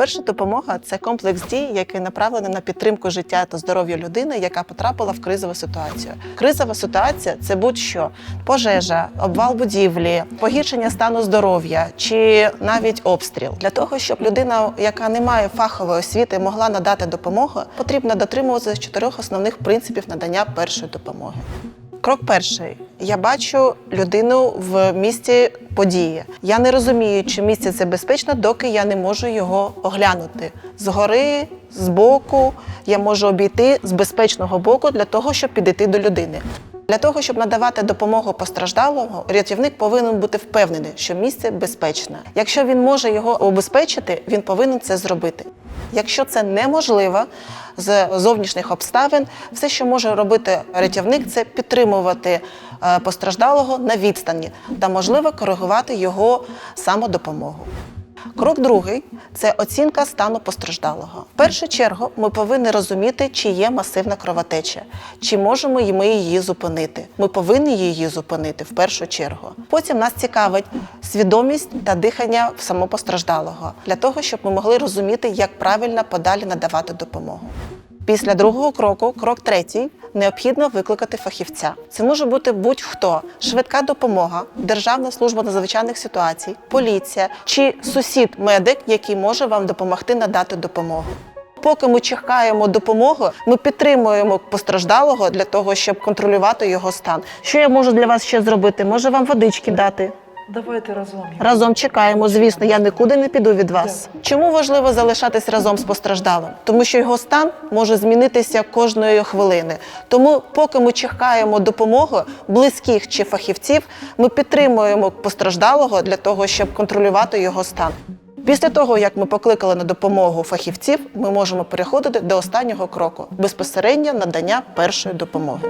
Перша допомога це комплекс дій, який направлений на підтримку життя та здоров'я людини, яка потрапила в кризову ситуацію. Кризова ситуація це будь-що пожежа, обвал будівлі, погіршення стану здоров'я чи навіть обстріл. Для того, щоб людина, яка не має фахової освіти, могла надати допомогу, потрібно дотримуватися чотирьох основних принципів надання першої допомоги. Крок перший. Я бачу людину в місці події. Я не розумію, чи місце це безпечно, доки я не можу його оглянути. Згори, збоку, я можу обійти з безпечного боку для того, щоб підійти до людини. Для того, щоб надавати допомогу постраждалому, рятівник повинен бути впевнений, що місце безпечне. Якщо він може його обезпечити, він повинен це зробити. Якщо це неможливо з зовнішніх обставин, все, що може робити рятівник, це підтримувати е, постраждалого на відстані та можливо коригувати його самодопомогу. Крок другий це оцінка стану постраждалого. В першу чергу ми повинні розуміти, чи є масивна кровотеча, чи можемо ми її зупинити. Ми повинні її зупинити в першу чергу. Потім нас цікавить свідомість та дихання самопостраждалого для того, щоб ми могли розуміти, як правильно подалі надавати допомогу. Після другого кроку, крок третій, необхідно викликати фахівця. Це може бути будь-хто: швидка допомога, Державна служба надзвичайних ситуацій, поліція чи сусід-медик, який може вам допомогти надати допомогу. Поки ми чекаємо допомогу, ми підтримуємо постраждалого для того, щоб контролювати його стан. Що я можу для вас ще зробити? Може вам водички дати? Давайте разом. Разом чекаємо, звісно, я нікуди не піду від вас. Чому важливо залишатись разом з постраждалим? Тому що його стан може змінитися кожної хвилини. Тому, поки ми чекаємо допомоги близьких чи фахівців, ми підтримуємо постраждалого для того, щоб контролювати його стан. Після того, як ми покликали на допомогу фахівців, ми можемо переходити до останнього кроку безпосередньо надання першої допомоги.